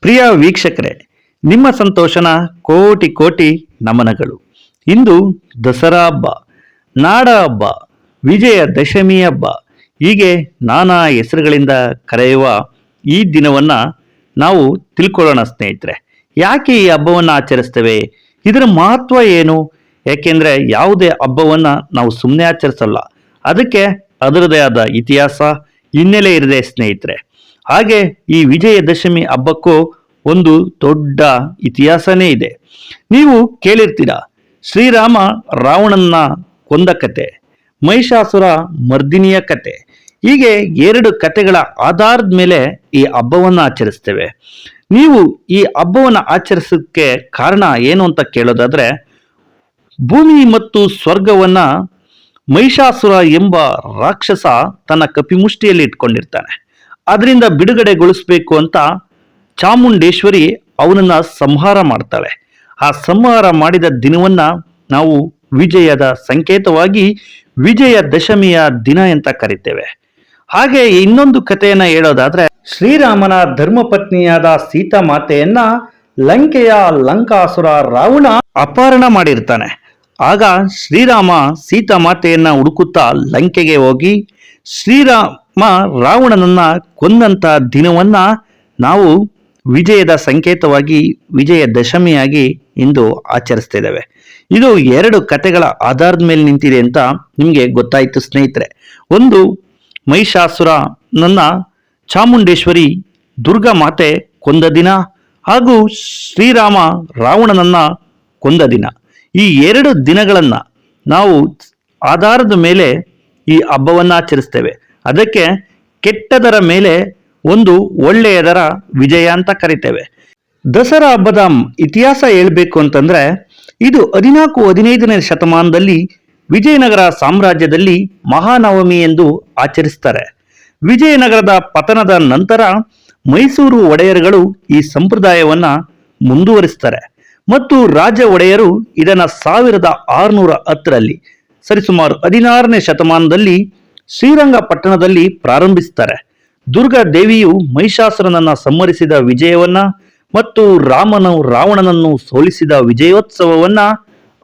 ಪ್ರಿಯ ವೀಕ್ಷಕರೇ, ನಿಮ್ಮ ಸಂತೋಷನ ಕೋಟಿ ಕೋಟಿ ನಮನಗಳು. ಇಂದು ದಸರಾ ಹಬ್ಬ, ನಾಡ ಹಬ್ಬ, ವಿಜಯ ದಶಮಿ ಹಬ್ಬ, ಹೀಗೆ ನಾನಾ ಹೆಸರುಗಳಿಂದ ಕರೆಯುವ ಈ ದಿನವನ್ನ ನಾವು ತಿಳ್ಕೊಳ್ಳೋಣ ಸ್ನೇಹಿತರೆ. ಯಾಕೆ ಈ ಹಬ್ಬವನ್ನು ಆಚರಿಸ್ತೇವೆ? ಇದರ ಮಹತ್ವ ಏನು? ಯಾಕೆಂದರೆ ಯಾವುದೇ ಹಬ್ಬವನ್ನ ನಾವು ಸುಮ್ಮನೆ ಆಚರಿಸಲ್ಲ. ಅದಕ್ಕೆ ಅದರದೇ ಆದ ಇತಿಹಾಸ ಹಿನ್ನೆಲೆ ಇರದೆ ಸ್ನೇಹಿತರೆ. ಹಾಗೆ ಈ ವಿಜಯದಶಮಿ ಹಬ್ಬಕ್ಕೂ ಒಂದು ದೊಡ್ಡ ಇತಿಹಾಸನೇ ಇದೆ. ನೀವು ಕೇಳಿರ್ತೀರ, ಶ್ರೀರಾಮ ರಾವಣನ್ನ ಕೊಂದ ಕತೆ, ಮಹಿಷಾಸುರ ಮರ್ದಿನಿಯ ಕತೆ, ಹೀಗೆ ಎರಡು ಕತೆಗಳ ಆಧಾರದ ಮೇಲೆ ಈ ಹಬ್ಬವನ್ನು ಆಚರಿಸ್ತೇವೆ. ನೀವು ಈ ಹಬ್ಬವನ್ನು ಆಚರಿಸೋಕ್ಕೆ ಕಾರಣ ಏನು ಅಂತ ಕೇಳೋದಾದ್ರೆ, ಭೂಮಿ ಮತ್ತು ಸ್ವರ್ಗವನ್ನ ಮಹಿಷಾಸುರ ಎಂಬ ರಾಕ್ಷಸ ತನ್ನ ಕಪಿಮುಷ್ಟಿಯಲ್ಲಿ ಇಟ್ಕೊಂಡಿರ್ತಾನೆ. ಅದರಿಂದ ಬಿಡುಗಡೆಗೊಳಿಸಬೇಕು ಅಂತ ಚಾಮುಂಡೇಶ್ವರಿ ಅವನನ್ನ ಸಂಹಾರ ಮಾಡ್ತಾಳೆ. ಆ ಸಂಹಾರ ಮಾಡಿದ ದಿನವನ್ನ ನಾವು ವಿಜಯದ ಸಂಕೇತವಾಗಿ ವಿಜಯ ದಶಮಿಯ ದಿನ ಅಂತ ಕರಿತೇವೆ. ಹಾಗೆ ಇನ್ನೊಂದು ಕಥೆಯನ್ನ ಹೇಳೋದಾದ್ರೆ ಶ್ರೀರಾಮನ ಧರ್ಮಪತ್ನಿಯಾದ ಸೀತಾ ಮಾತೆಯನ್ನ ಲಂಕೆಯ ಲಂಕಾಸುರ ರಾವಣ ಅಪಹರಣ ಮಾಡಿರ್ತಾನೆ. ಆಗ ಶ್ರೀರಾಮ ಸೀತಾ ಮಾತೆಯನ್ನ ಹುಡುಕುತ್ತಾ ಲಂಕೆಗೆ ಹೋಗಿ, ಶ್ರೀರಾಮ, ರಾವಣನನ್ನ ಕೊಂದಂತ ದಿನವನ್ನ ನಾವು ವಿಜಯದ ಸಂಕೇತವಾಗಿ, ವಿಜಯ ದಶಮಿಯಾಗಿ ಇಂದು ಆಚರಿಸ್ತಿದ್ದೇವೆ. ಇದು ಎರಡು ಕತೆಗಳ ಆಧಾರದ ಮೇಲೆ ನಿಂತಿದೆ ಅಂತ ನಿಮಗೆ ಗೊತ್ತಾಯಿತು ಸ್ನೇಹಿತರೆ. ಒಂದು, ಮಹಿಷಾಸುರ ನನ್ನ ಚಾಮುಂಡೇಶ್ವರಿ ದುರ್ಗಾ ಮಾತೆ ಕೊಂದ ದಿನ ಹಾಗೂ ಶ್ರೀರಾಮ ರಾವಣನನ್ನ ಕೊಂದ ದಿನ. ಈ ಎರಡು ದಿನಗಳನ್ನು ನಾವು ಆಧಾರದ ಮೇಲೆ ಈ ಹಬ್ಬವನ್ನು ಆಚರಿಸ್ತೇವೆ. ಅದಕ್ಕೆ ಕೆಟ್ಟದರ ಮೇಲೆ ಒಂದು ಒಳ್ಳೆಯದರ ವಿಜಯ ಅಂತ ಕರಿತೇವೆ. ದಸರಾ ಹಬ್ಬದ ಇತಿಹಾಸ ಹೇಳ್ಬೇಕು ಅಂತಂದರೆ, ಇದು ಹದಿನಾಲ್ಕು ಹದಿನೈದನೇ ಶತಮಾನದಲ್ಲಿ ವಿಜಯನಗರ ಸಾಮ್ರಾಜ್ಯದಲ್ಲಿ ಮಹಾನವಮಿ ಎಂದು ಆಚರಿಸ್ತಾರೆ. ವಿಜಯನಗರದ ಪತನದ ನಂತರ ಮೈಸೂರು ಒಡೆಯರುಗಳು ಈ ಸಂಪ್ರದಾಯವನ್ನು ಮುಂದುವರಿಸ್ತಾರೆ. ಮತ್ತು ರಾಜ ಒಡೆಯರು ಇದನ್ನು ಸಾವಿರದ ಆರುನೂರ ಹತ್ತರಲ್ಲಿ, ಸರಿಸುಮಾರು ಹದಿನಾರನೇ ಶತಮಾನದಲ್ಲಿ ಶ್ರೀರಂಗಪಟ್ಟಣದಲ್ಲಿ ಪ್ರಾರಂಭಿಸ್ತಾರೆ. ದುರ್ಗಾ ದೇವಿಯು ಮಹಿಷಾಸುರನನ್ನ ಸಂಹರಿಸಿದ ವಿಜಯವನ್ನ ಮತ್ತು ರಾಮನು ರಾವಣನನ್ನು ಸೋಲಿಸಿದ ವಿಜಯೋತ್ಸವವನ್ನ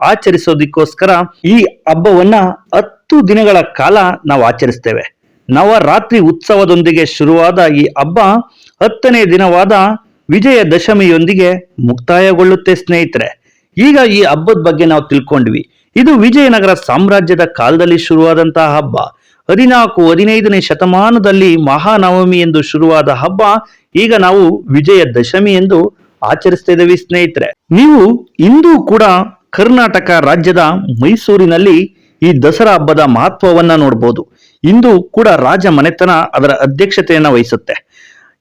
ಆಚರಿಸೋದಕ್ಕೋಸ್ಕರ ಈ ಹಬ್ಬವನ್ನ ಹತ್ತು ದಿನಗಳ ಕಾಲ ನಾವು ಆಚರಿಸ್ತೇವೆ. ನವರಾತ್ರಿ ಉತ್ಸವದೊಂದಿಗೆ ಶುರುವಾದ ಈ ಹಬ್ಬ ಹತ್ತನೇ ದಿನವಾದ ವಿಜಯ ದಶಮಿಯೊಂದಿಗೆ ಮುಕ್ತಾಯಗೊಳ್ಳುತ್ತೆ ಸ್ನೇಹಿತರೆ. ಈಗ ಈ ಹಬ್ಬದ ಬಗ್ಗೆ ನಾವು ತಿಳ್ಕೊಂಡ್ವಿ. ಇದು ವಿಜಯನಗರ ಸಾಮ್ರಾಜ್ಯದ ಕಾಲದಲ್ಲಿ ಶುರುವಾದಂತಹ ಹಬ್ಬ. ಹದಿನಾಲ್ಕು, ಹದಿನೈದನೇ ಶತಮಾನದಲ್ಲಿ ಮಹಾನವಮಿ ಎಂದು ಶುರುವಾದ ಹಬ್ಬ ಈಗ ನಾವು ವಿಜಯ ದಶಮಿ ಎಂದು ಆಚರಿಸ್ತಾ ಇದ್ದೀವಿ ಸ್ನೇಹಿತರೆ. ನೀವು ಇಂದು ಕೂಡ ಕರ್ನಾಟಕ ರಾಜ್ಯದ ಮೈಸೂರಿನಲ್ಲಿ ಈ ದಸರಾ ಹಬ್ಬದ ಮಹತ್ವವನ್ನ ನೋಡಬಹುದು ಇಂದು ಕೂಡ ರಾಜ ಮನೆತನ ಅದರ ಅಧ್ಯಕ್ಷತೆಯನ್ನ ವಹಿಸುತ್ತೆ.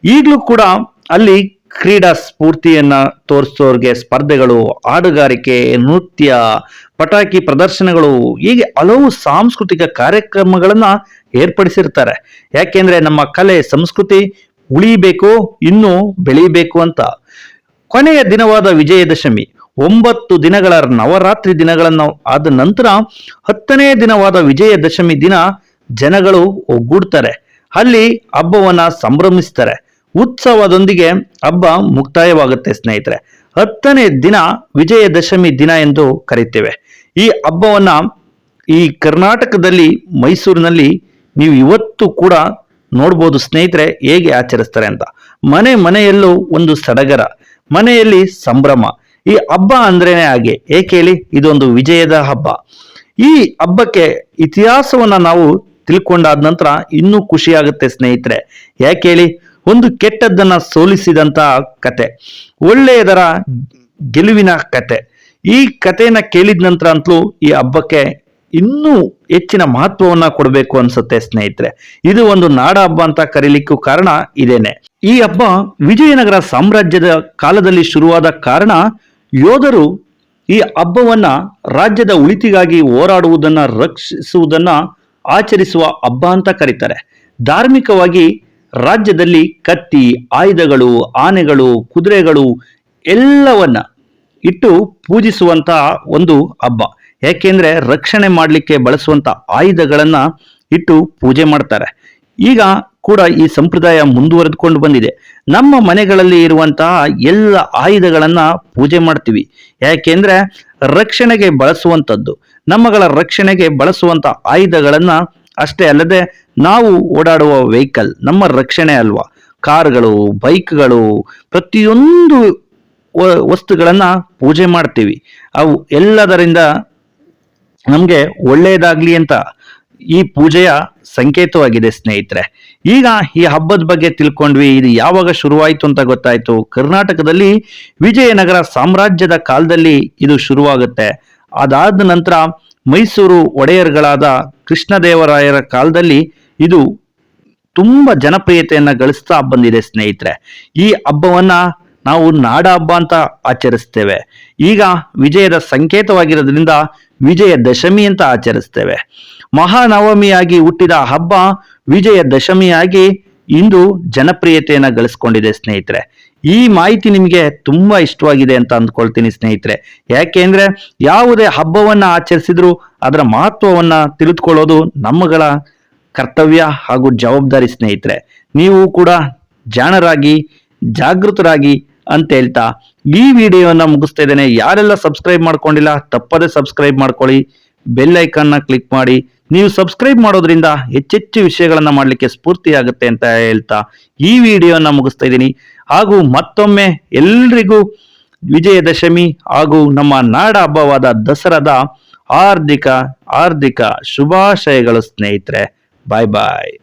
ಈಗಲೂ ಕೂಡ ಅಲ್ಲಿ ಕ್ರೀಡಾ ಸ್ಫೂರ್ತಿಯನ್ನು ತೋರಿಸೋರ್ಗೆ ಸ್ಪರ್ಧೆಗಳು, ಹಾಡುಗಾರಿಕೆ, ನೃತ್ಯ, ಪಟಾಕಿ ಪ್ರದರ್ಶನಗಳು ಹೀಗೆ ಹಲವು ಸಾಂಸ್ಕೃತಿಕ ಕಾರ್ಯಕ್ರಮಗಳನ್ನು ಏರ್ಪಡಿಸಿರ್ತಾರೆ. ಯಾಕೆಂದ್ರೆ ನಮ್ಮ ಕಲೆ, ಸಂಸ್ಕೃತಿ ಉಳಿಬೇಕು, ಇನ್ನೂ ಬೆಳೀಬೇಕು ಅಂತ. ಕೊನೆಯ ದಿನವಾದ ವಿಜಯದಶಮಿ, ಒಂಬತ್ತು ದಿನಗಳ ನವರಾತ್ರಿ ದಿನಗಳನ್ನು ಆದ ನಂತರ ಹತ್ತನೇ ದಿನವಾದ ವಿಜಯದಶಮಿ ದಿನ ಜನಗಳು ಒಗ್ಗೂಡ್ತಾರೆ. ಅಲ್ಲಿ ಹಬ್ಬವನ್ನು ಸಂಭ್ರಮಿಸ್ತಾರೆ. ಉತ್ಸವದೊಂದಿಗೆ ಹಬ್ಬ ಮುಕ್ತಾಯವಾಗುತ್ತೆ, ಸ್ನೇಹಿತರೆ. ಹತ್ತನೇ ದಿನ ವಿಜಯದಶಮಿ ದಿನ ಎಂದು ಕರೀತೇವೆ. ಈ ಹಬ್ಬವನ್ನ ಈ ಕರ್ನಾಟಕದಲ್ಲಿ, ಮೈಸೂರಿನಲ್ಲಿ ನೀವು ಇವತ್ತು ಕೂಡ ನೋಡ್ಬೋದು, ಸ್ನೇಹಿತರೆ, ಹೇಗೆ ಆಚರಿಸ್ತಾರೆ ಅಂತ. ಮನೆ ಮನೆಯಲ್ಲೂ ಒಂದು ಸಡಗರ, ಮನೆಯಲ್ಲಿ ಸಂಭ್ರಮ. ಈ ಹಬ್ಬ ಅಂದ್ರೇನೆ ಹಾಗೆ. ಏಕೆ ಹೇಳಿ? ಇದೊಂದು ವಿಜಯದ ಹಬ್ಬ. ಈ ಹಬ್ಬಕ್ಕೆ ಇತಿಹಾಸವನ್ನ ನಾವು ತಿಳ್ಕೊಂಡಾದ ನಂತರ ಇನ್ನೂ ಖುಷಿಯಾಗುತ್ತೆ, ಸ್ನೇಹಿತರೆ. ಯಾಕೆ ಹೇಳಿ? ಒಂದು ಕೆಟ್ಟದ್ದನ್ನ ಸೋಲಿಸಿದಂತ ಕತೆ, ಒಳ್ಳೆಯದರ ಗೆಲುವಿನ ಕತೆ. ಈ ಕಥೆಯನ್ನ ಕೇಳಿದ ನಂತರ ಅಂತಲೂ ಈ ಹಬ್ಬಕ್ಕೆ ಇನ್ನೂ ಹೆಚ್ಚಿನ ಮಹತ್ವವನ್ನ ಕೊಡಬೇಕು ಅನ್ಸುತ್ತೆ ಸ್ನೇಹಿತರೆ. ಇದು ಒಂದು ನಾಡ ಹಬ್ಬ ಅಂತ ಕರೀಲಿಕ್ಕೂ ಕಾರಣ ಇದೇನೆ. ಈ ಹಬ್ಬ ವಿಜಯನಗರ ಸಾಮ್ರಾಜ್ಯದ ಕಾಲದಲ್ಲಿ ಶುರುವಾದ ಕಾರಣ ಯೋಧರು ಈ ಹಬ್ಬವನ್ನ ರಾಜ್ಯದ ಉಳಿತಿಗಾಗಿ ಹೋರಾಡುವುದನ್ನ ರಕ್ಷಿಸುವುದನ್ನ ಆಚರಿಸುವ ಹಬ್ಬ ಅಂತ ಕರೀತಾರೆ. ಧಾರ್ಮಿಕವಾಗಿ ರಾಜ್ಯದಲ್ಲಿ ಕತ್ತಿ, ಆಯುಧಗಳು, ಆನೆಗಳು, ಕುದುರೆಗಳು ಎಲ್ಲವನ್ನ ಇಟ್ಟು ಪೂಜಿಸುವಂತ ಒಂದು ಹಬ್ಬ. ಯಾಕೆಂದ್ರೆ ರಕ್ಷಣೆ ಮಾಡಲಿಕ್ಕೆ ಬಳಸುವಂತ ಆಯುಧಗಳನ್ನ ಇಟ್ಟು ಪೂಜೆ ಮಾಡ್ತಾರೆ. ಈಗ ಕೂಡ ಈ ಸಂಪ್ರದಾಯ ಮುಂದುವರೆದುಕೊಂಡು ಬಂದಿದೆ. ನಮ್ಮ ಮನೆಗಳಲ್ಲಿ ಇರುವಂತಹ ಎಲ್ಲ ಆಯುಧಗಳನ್ನ ಪೂಜೆ ಮಾಡ್ತೀವಿ. ಯಾಕೆಂದ್ರೆ ರಕ್ಷಣೆಗೆ ಬಳಸುವಂಥದ್ದು ನಮ್ಮಗಳ ರಕ್ಷಣೆಗೆ ಬಳಸುವಂತ ಆಯುಧಗಳನ್ನ ಅಷ್ಟೇ ಅಲ್ಲದೆ ನಾವು ಓಡಾಡುವ ವೆಹಿಕಲ್ ನಮ್ಮ ರಕ್ಷಣೆ ಅಲ್ವಾ? ಕಾರ್ಗಳು, ಬೈಕ್ಗಳು, ಪ್ರತಿಯೊಂದು ವಸ್ತುಗಳನ್ನು ಪೂಜೆ ಮಾಡ್ತೀವಿ. ಅವು ಎಲ್ಲದರಿಂದ ನಮಗೆ ಒಳ್ಳೆಯದಾಗ್ಲಿ ಅಂತ ಈ ಪೂಜೆಯ ಸಂಕೇತವಾಗಿದೆ ಸ್ನೇಹಿತರೆ. ಈಗ ಈ ಹಬ್ಬದ ಬಗ್ಗೆ ತಿಳ್ಕೊಂಡ್ವಿ, ಇದು ಯಾವಾಗ ಶುರುವಾಯಿತು ಅಂತ ಗೊತ್ತಾಯಿತು. ಕರ್ನಾಟಕದಲ್ಲಿ ವಿಜಯನಗರ ಸಾಮ್ರಾಜ್ಯದ ಕಾಲದಲ್ಲಿ ಇದು ಶುರುವಾಗುತ್ತೆ. ಅದಾದ ನಂತರ ಮೈಸೂರು ಒಡೆಯರ್ಗಳಾದ ಕೃಷ್ಣದೇವರಾಯರ ಕಾಲದಲ್ಲಿ ಇದು ತುಂಬ ಜನಪ್ರಿಯತೆಯನ್ನ ಗಳಿಸ್ತಾ ಬಂದಿದೆ ಸ್ನೇಹಿತರೆ. ಈ ಹಬ್ಬವನ್ನ ನಾವು ನಾಡ ಹಬ್ಬ ಅಂತ ಆಚರಿಸ್ತೇವೆ. ಈಗ ವಿಜಯದ ಸಂಕೇತವಾಗಿರೋದ್ರಿಂದ ವಿಜಯ ದಶಮಿ ಅಂತ ಆಚರಿಸ್ತೇವೆ. ಮಹಾನವಮಿಯಾಗಿ ಹುಟ್ಟಿದ ಹಬ್ಬ ವಿಜಯ ದಶಮಿಯಾಗಿ ಇಂದು ಜನಪ್ರಿಯತೆಯನ್ನು ಗಳಿಸ್ಕೊಂಡಿದೆ ಸ್ನೇಹಿತರೆ. ಈ ಮಾಹಿತಿ ನಿಮಗೆ ತುಂಬಾ ಇಷ್ಟವಾಗಿದೆ ಅಂತ ಅಂದ್ಕೊಳ್ತೀನಿ ಸ್ನೇಹಿತರೆ. ಯಾಕೆಂದ್ರೆ ಯಾವುದೇ ಹಬ್ಬವನ್ನ ಆಚರಿಸಿದ್ರು ಅದರ ಮಹತ್ವವನ್ನ ತಿಳಿದುಕೊಳ್ಳೋದು ನಮ್ಮಗಳ ಕರ್ತವ್ಯ ಹಾಗೂ ಜವಾಬ್ದಾರಿ ಸ್ನೇಹಿತರೆ. ನೀವು ಕೂಡ ಜಾಣರಾಗಿ, ಜಾಗೃತರಾಗಿ ಅಂತ ಹೇಳ್ತಾ ಈ ವಿಡಿಯೋನ ಮುಗಿಸ್ತಾ ಇದ್ದೇನೆ. ಯಾರೆಲ್ಲ ಸಬ್ಸ್ಕ್ರೈಬ್ ಮಾಡ್ಕೊಂಡಿಲ್ಲ, ತಪ್ಪದೆ ಸಬ್ಸ್ಕ್ರೈಬ್ ಮಾಡ್ಕೊಳ್ಳಿ. ಬೆಲ್ ಐಕಾನ್ನ ಕ್ಲಿಕ್ ಮಾಡಿ. ನೀವು ಸಬ್ಸ್ಕ್ರೈಬ್ ಮಾಡೋದ್ರಿಂದ ಹೆಚ್ಚೆಚ್ಚು ವಿಷಯಗಳನ್ನ ಮಾಡಲಿಕ್ಕೆ ಸ್ಫೂರ್ತಿ ಆಗುತ್ತೆ ಅಂತ ಹೇಳ್ತಾ ಈ ವಿಡಿಯೋನ ಮುಗಿಸ್ತಾ ಇದ್ದೀನಿ. ಹಾಗೂ ಮತ್ತೊಮ್ಮೆ ಎಲ್ರಿಗೂ ವಿಜಯದಶಮಿ ಹಾಗೂ ನಮ್ಮ ನಾಡ ಹಬ್ಬವಾದ ದಸರಾದ ಹಾರ್ದಿಕ ಹಾರ್ದಿಕ ಶುಭಾಶಯಗಳು ಸ್ನೇಹಿತರೆ. ಬಾಯ್ ಬಾಯ್